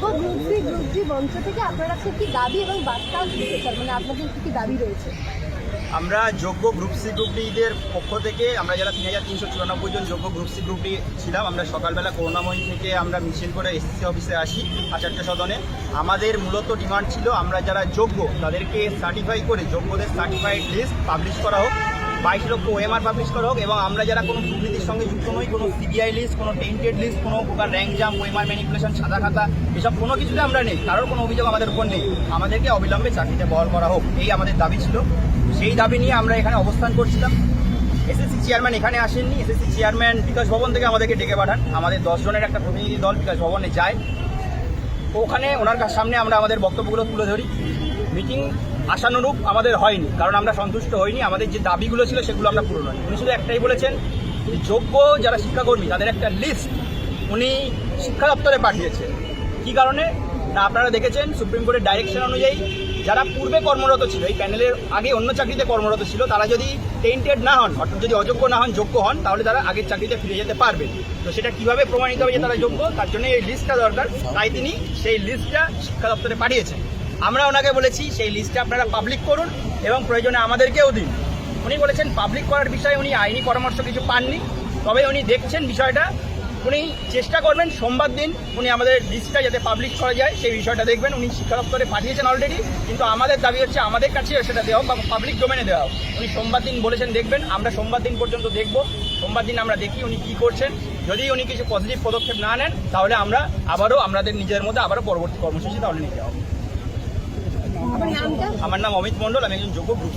Group group মঞ্চ থেকে আপনারা আজকে কি দাবি এবং মানে আপনাদের কি কি দাবি রয়েছে? আমরা যোগ্য গ্রুপ সি, গ্রুপ ডিদের পক্ষ থেকে আমরা যারা তিন হাজার তিনশো চুরানব্বই জন যোগ্য গ্রুপ সি, গ্রুপ ডি ছিলাম, আমরা সকালবেলা করুণাময়ী থেকে আমরা মিছিল করে এসএসসি অফিসে আসি আচার্য সদনে। আমাদের মূলত ডিমান্ড ছিল আমরা যারা যোগ্য তাদেরকে সার্টিফাই করে, যোগ্যদের সার্টিফাইড লিস্ট পাবলিশ করা হোক। বাইশ লক্ষ ওএমআর পাবলিশ করা হোক এবং আমরা যারা কোনো দুর্নীতির সঙ্গে যুক্ত নই, কোনো সিবিআই লিস্ট কোনো টেন্টেড লিস্ট কোনো প্রকার র্যাঙ্ক জাম ওএমআর ম্যানিপুলেশন সাদা খাতা, এসব কোনো কিছুতে আমরা নেই। কারোর কোনো অভিযোগ আমাদের উপর নেই। আমাদেরকে অবিলম্বে চাকরিতে বহাল করা হোক। এই আমাদের দাবি ছিল। সেই দাবি নিয়ে আমরা এখানে অবস্থান করছিলাম। এসএসসি চেয়ারম্যান এখানে আসেননি। এসএসসি চেয়ারম্যান বিকাশ ভবন থেকে আমাদেরকে ডেকে পাঠান। আমাদের দশজনের একটা প্রতিনিধি দল বিকাশ ভবনে যায়। ওখানে ওনার সামনে আমরা আমাদের বক্তব্যগুলো তুলে ধরি। মিটিং আশানুরূপ আমাদের হয়নি, কারণ আমরা সন্তুষ্ট হইনি। আমাদের যে দাবিগুলো ছিল সেগুলো আমরা পূরণ হয়নি। উনি শুধু একটাই বলেছেন যে যোগ্য যারা শিক্ষাকর্মী, তাদের একটা লিস্ট উনি শিক্ষা দপ্তরে পাঠিয়েছেন কী কারণে? না, আপনারা দেখেছেন সুপ্রিম কোর্টের ডাইরেকশন অনুযায়ী যারা পূর্বে কর্মরত ছিল, এই প্যানেলের আগে অন্য চাকরিতে কর্মরত ছিল, তারা যদি টেন্টেড না হন, অর্থাৎ যদি অযোগ্য না হন, যোগ্য হন, তাহলে তারা আগের চাকরিতে ফিরে যেতে পারবে। তো সেটা কীভাবে প্রমাণিত হবে যে তারা যোগ্য? তার জন্য এই লিস্টটা দরকার। তাই তিনি সেই লিস্টটা শিক্ষা দপ্তরে পাঠিয়েছেন। আমরা ওনাকে বলেছি সেই লিস্টটা আপনারা পাবলিক করুন এবং প্রয়োজনে আমাদেরকেও দিন। উনি বলেছেন পাবলিক করার বিষয়ে উনি আইনি পরামর্শ কিছু পাননি। তবে উনি দেখছেন বিষয়টা। উনি চেষ্টা করবেন সোমবার দিন উনি আমাদের লিস্টটা যাতে পাবলিশ করা যায়, সেই বিষয়টা দেখবেন। উনি শিক্ষা দপ্তরে পাঠিয়েছেন অলরেডি কিন্তু আমাদের দাবি হচ্ছে আমাদের কাছে সেটা দেওয়া বা পাবলিক ডোমেনে দেওয়া হোক। উনি সোমবার দিন বলেছেন দেখবেন, আমরা সোমবার দিন পর্যন্ত দেখব। সোমবার দিন আমরা দেখি উনি কী করছেন। যদি উনি কিছু পজিটিভ পদক্ষেপ না নেন, তাহলে আমরা আবারও আমাদের নিজের মধ্যে আবারও পরবর্তী কর্মসূচি তাহলে নিতে হবে। আমার নাম অমিত মন্ডল আমি একজন যোগ্য গ্রুপ